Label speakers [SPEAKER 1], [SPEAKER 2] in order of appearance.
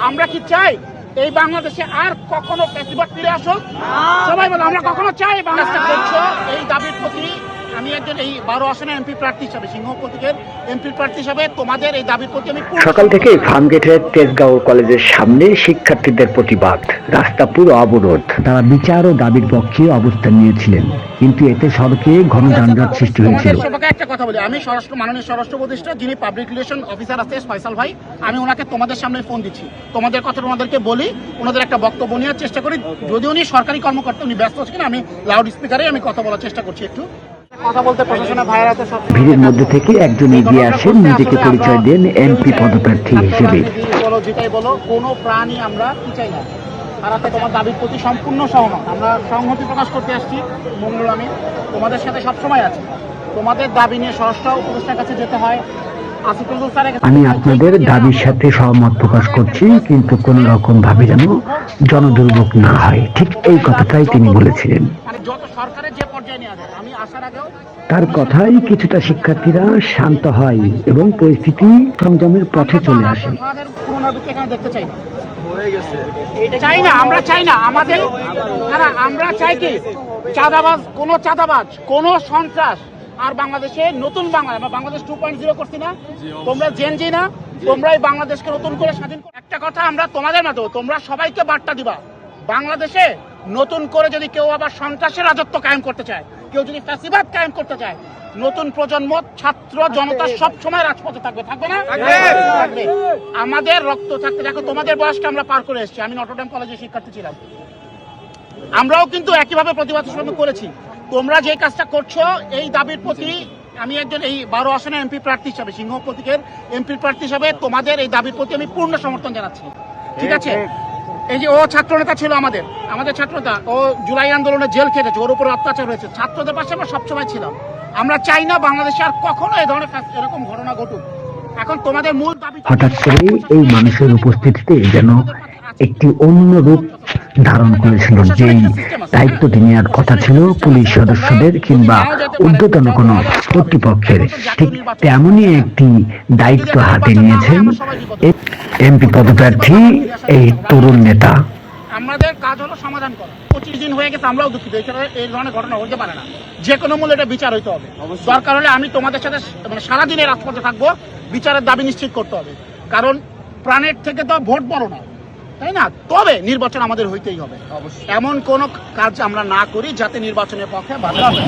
[SPEAKER 1] আমরা কি চাই এই বাংলাদেশে আর কখনো ফেসিবাদ ফিরে আসুক? সবাই বলো আমরা কখনো চাই বাংলাদেশে এই দাবির প্রতি আমি একজন এই বারো আসনে এমপি প্রার্থী হিসাবে সিংহ প্রতীকের এমপি প্রার্থী হিসাবে তোমাদের এই দাবির প্রতি আমি
[SPEAKER 2] সকাল থেকে ফার্মগেটের তেজগাঁও কলেজের সামনে শিক্ষার্থীদের প্রতিবাদ রাস্তা পুরো অবরোধ। তারা বিচার ও দাবির পক্ষে অবস্থান নিয়েছিলেন কিন্তু এতে সড়কে ঘন যানজট সৃষ্টি হয়েছিল।
[SPEAKER 1] সবাইকে একটা কথা বলি আমি স্বরাষ্ট্র মাননীয় স্বরাষ্ট্র উপদেষ্টা যিনি পাবলিক রিলেশন অফিসার আছে ফয়সাল ভাই আমি ওনাকে তোমাদের সামনে ফোন দিচ্ছি। তোমাদের কথা ওনাদেরকে বলি ওনাদের একটা বক্তব্য নেওয়ার চেষ্টা করি। যদি উনি সরকারি কর্মকর্তা উনি ব্যস্ত আছেন আমি লাউড স্পিকারে আমি কথা বলার চেষ্টা করছি একটু।
[SPEAKER 2] ভিড়ের মধ্যে থেকে একজন এগিয়ে আসেন নিজেকে পরিচয় দেন এমপি পদপ্রার্থী হিসেবে।
[SPEAKER 1] বলো যেটাই বলো কোনো প্রাণী আমরা কি চাই না তারাতে তোমার দাবির প্রতি সম্পূর্ণ সহমত। আমরা সংহতি প্রকাশ করতে আসছি মঙ্গল আমি। তোমাদের সাথে সবসময় আছি। তোমাদের দাবি নিয়ে স্বরাষ্ট্র উপদেষ্টার কাছে যেতে হয়।
[SPEAKER 2] আমি আপনাদের দাবির সাথে সহমত প্রকাশ করছি কিন্তু কোন রকম ভাবে যেন জনদুর্ভোগ না হয়। ঠিক এই কথাটাই তিনি বলেছিলেন।
[SPEAKER 1] মানে যত সরকারের যে
[SPEAKER 2] তার কথাই কিছুটা শিক্ষার্থীরা শান্ত হয় এবং পরিস্থিতি সংযমের পথে চলে আসে।
[SPEAKER 1] চাই না। আমরা চাই না। আমাদের আমরা চাই কি? চাঁদাবাজ কোন চাঁদাবাজ কোন সন্ত্রাস। আর বাংলাদেশে নতুন বাংলা আমরা বাংলাদেশ টু পয়েন্ট জিরো করছি না। তোমরা জেনজি না তোমরা বাংলাদেশকে নতুন করে স্বাধীন করো। একটা কথা আমরা তোমাদের মতো তোমরা সবাইকে বার্তা দিবা। বাংলাদেশে নতুন করে যদি কেউ আবার সন্ত্রাসের রাজত্ব কায়েম করতে চায় কেউ যদি ফ্যাসিবাদ কায়েম করতে চায় নতুন প্রজন্ম ছাত্র জনতা সব সময় রাজপথে থাকবে। থাকবে না? থাকবে। আমাদের রক্ত থাকতে দেখো তোমাদের বয়সকে আমরা পার করে এসেছি। আমি নটরডেম কলেজে শিক্ষার্থী ছিলাম। আমরাও কিন্তু একইভাবে প্রতিবাদ সময় করেছি। তোমরা যে কাজটা করছ এই দাবির প্রতি আমি একজন এই বারো আসনের এমপি প্রার্থী হিসাবে সিংহ প্রতীকের এমপি প্রার্থী হিসাবে তোমাদের এই দাবির প্রতি আমি পূর্ণ সমর্থন জানাচ্ছি। ঠিক আছে? এই যে ও ছাত্রনেতা ছিল আমাদের আমাদের ছাত্রনেতা ও জুলাই আন্দোলনে জেল খেটেছে, ওর উপর অত্যাচার হয়েছে। ছাত্রদের পাশে আমরা সবসময় ছিলাম। আমরা চাই না বাংলাদেশে আর কখনো এই ধরনের এরকম ঘটনা ঘটুক। এখন তোমাদের মূল দাবি
[SPEAKER 2] হঠাৎ করে এই মানুষের উপস্থিতিতে যেন একটি অন্য রূপ ধারণ করেছিল যেই দায়িত্বটি নেওয়ার কথা ছিল পুলিশ সদস্যদের কিংবা ঊর্ধ্বতন কোনো কর্তৃপক্ষের। ঠিক তেমনই একটি দায়িত্ব হাতে নিয়েছেন এমপি পদপ্রার্থী এই তরুণ নেতা।
[SPEAKER 1] আমাদের কাজ হলো সমাধান করা। পঁচিশ দিন হয়ে গেছে আমরাও দুঃখিত। এই ধরনের ঘটনা হতে পারে না। যে কোনো মূল্যে এটা বিচার হইতে হবে। দরকার হলে আমি তোমাদের সাথে মানে সারাদিনের রাজপথে থাকব। বিচারের দাবি নিশ্চিত করতে হবে। কারণ প্রাণের থেকে তো ভোট বড় না তাই না? তবে নির্বাচন আমাদের হইতেই হবে। এমন কোন কাজ আমরা না করি যাতে নির্বাচনের পক্ষে বাধা হয়।